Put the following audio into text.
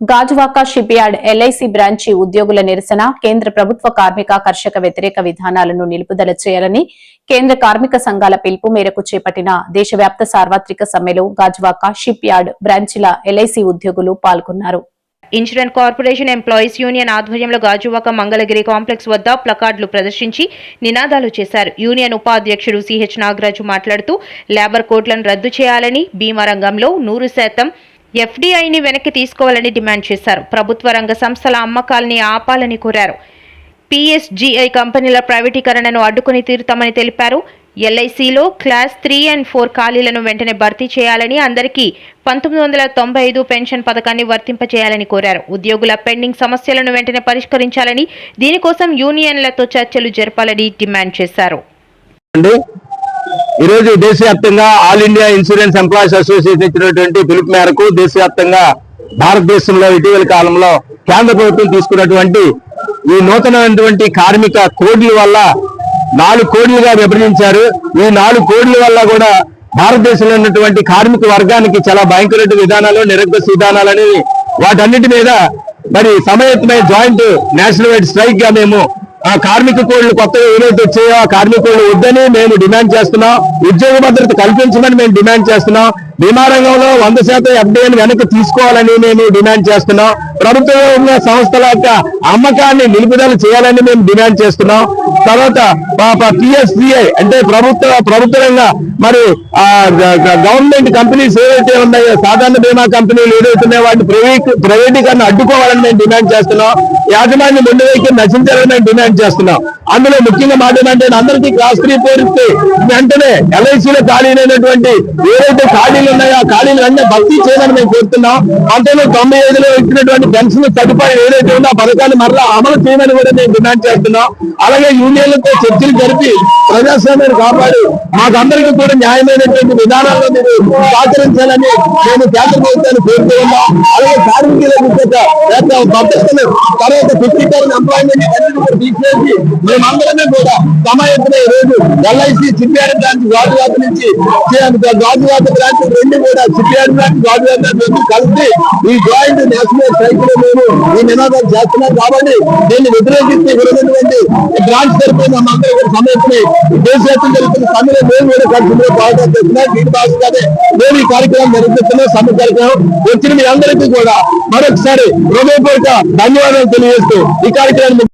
Gajuwaka shipyard LIC branch ఉద్యోగుల నిరసన కేంద్ర ప్రభుత్వ కార్మిక కర్షక వ్యతిరేక విధానాలను నిలుపుదల చేయాలని కేంద్ర కార్మిక సంఘాల పిలుపు మేరకు చేపట్టిన దేశవ్యాప్త సార్వత్రిక సమ్మెలో గాజువాక షిప్ యార్డ్ బ్రాంచీల ఎల్ఐసి ఉద్యోగులు పాల్గొన్నారు. ఇన్సూరెన్స్ కార్పొరేషన్ ఎంప్లాయీస్ యూనియన్ ఆధ్వర్యంలో గాజువాక మంగళగిరి కాంప్లెక్స్ వద్ద ప్లకార్డులు ప్రదర్శించి నినాదాలు చేశారు. యూనియన్ ఉపాధ్యక్షుడు సిహెచ్ నాగరాజు మాట్లాడుతూ లేబర్ కోడ్లను రద్దు చేయాలని బీమా రంగంలో నూరు శాతం ఎఫ్డీఐని వెనక్కి తీసుకోవాలని డిమాండ్ చేశారు. ప్రభుత్వ రంగ సంస్థల అమ్మకాల్ని ఆపాలని కోరారు. పిఎస్జిఐ కంపెనీల ప్రైవేటీకరణను అడ్డుకుని తీరుతామని తెలిపారు. ఎల్ఐసిలో క్లాస్ త్రీ అండ్ ఫోర్ ఖాళీలను వెంటనే భర్తీ చేయాలని అందరికీ పంతొమ్మిది వందల తొంభై ఐదు పెన్షన్ పథకాన్ని వర్తింపచేయాలని కోరారు. ఉద్యోగుల పెండింగ్ సమస్యలను వెంటనే పరిష్కరించాలని దీనికోసం యూనియన్లతో చర్చలు జరపాలని డిమాండ్ చేశారు. ఈరోజు దేశవ్యాప్తంగా all India insurance employees association ఇచ్చినటువంటి పిలుపు మేరకు దేశవ్యాప్తంగా భారతదేశంలో ఇటీవల కాలంలో కేంద్ర ప్రభుత్వం తీసుకున్నటువంటి ఈ నూతనమైనటువంటి కార్మిక కోడ్ల వల్ల నాలుగు కోడ్లుగా విభజించారు. ఈ నాలుగు కోడ్ల వల్ల కూడా భారతదేశంలో ఉన్నటువంటి కార్మిక వర్గానికి చాలా భయంకర విధానాలు నిరగ్రస విధానాలు అనేవి వాటన్నిటి మీద మరి సమయత్తమైన జాయింట్ నేషనల్ వైడ్ స్ట్రైక్గా మేము ఆ కార్మిక కోళ్ళు కొత్తగా ఏవైతే వచ్చాయో ఆ కార్మిక వద్దని మేము డిమాండ్ చేస్తున్నాం. ఉద్యోగ భద్రత కల్పించమని మేము డిమాండ్ చేస్తున్నాం. బీమా రంగంలో వంద శాతం ఎఫ్డీఐని వెనక్కి తీసుకోవాలని మేము డిమాండ్ చేస్తున్నాం. ప్రభుత్వ రంగ సంస్థల యొక్క అమ్మకాన్ని నిలుపుదల చేయాలని మేము డిమాండ్ చేస్తున్నాం. తర్వాత పిఎస్సిఐ అంటే ప్రభుత్వ ప్రభుత్వ రంగ మరి గవర్నమెంట్ కంపెనీస్ ఏవైతే ఉన్నాయో సాధారణ బీమా కంపెనీలు ఏదైతే వాటి వాటిని ప్రైవేట్ ప్రైవేటీకరణ అడ్డుకోవాలని మేము డిమాండ్ చేస్తున్నాం. యాజమాన్యం ముందు వైఖరి నశించాలని మేము డిమాండ్ చేస్తున్నాం. అందులో ముఖ్యంగా మాట ఏంటంటే అందరికీ క్లాస్ త్రీ ఫోర్ వెంటనే ఎల్ఐసీలో ఖాళీలైనటువంటి ఏదైతే ఖాళీలు ఉన్నాయో? ఆ ఖాళీలు అన్నీ భర్తీ చేయాలని మేము కోరుతున్నాం. పంతొమ్మిది తొంభై ఐదులో ఇచ్చినటువంటి పెన్షన్ సదుపాయం ఏదైతే ఉందో ఆ పథకాన్ని మరలా అమలు చేయమని కూడా మేము డిమాండ్ చేస్తున్నాం. అలాగే యూనియన్లతో చర్చలు జరిపి ప్రజాస్వామ్యాన్ని కాపాడి మాకందరికీ కూడా న్యాయమైనటువంటి విధానాల్లో మీరు సహకరించాలని మేము కేంద్ర ప్రభుత్వాన్ని కోరుతూ ఉన్నాం. అలాగే కార్మికులకు యొక్క భద్రతను తర్వాత ఫిఫ్టీకరణ ఎంప్లాయ్మెంట్ అన్నిటి తీసేసి మేమందరమే కూడా సమాయత్తున ఈ రోజు ఎల్ఐసి సిపిఆర్ బ్రాంచ్ గాజువాత నుంచి గాజువాత బ్రాంచ్ రెండు కూడా సిపిఆర్ బ్రాంచ్ గాజువాక రెండు కలిసి ఈ జాయింట్ నేషనల్ సైకిల్ మేము ఈ నినాదాలు చేస్తున్నాం కాబట్టి దీన్ని వ్యతిరేకించి ఇక్కడ ఉన్నటువంటి ఈ బ్రాంచ్ తరఫున మనందరూ కూడా సమయత్తుని దేశవ్యాప్తం జరుగుతున్న సమయంలో మేము కూడా కలిసి పాల్గొని చేస్తున్నాం. దీని భాగంగానే మేము ఈ కార్యక్రమం జరుగుతున్నాం సమ్మె కార్యక్రమం వచ్చిన మీ అందరికీ కూడా మరొకసారి హృదయపూర్వక ధన్యవాదాలు తెలియజేస్తూ ఈ కార్యక్రమాన్ని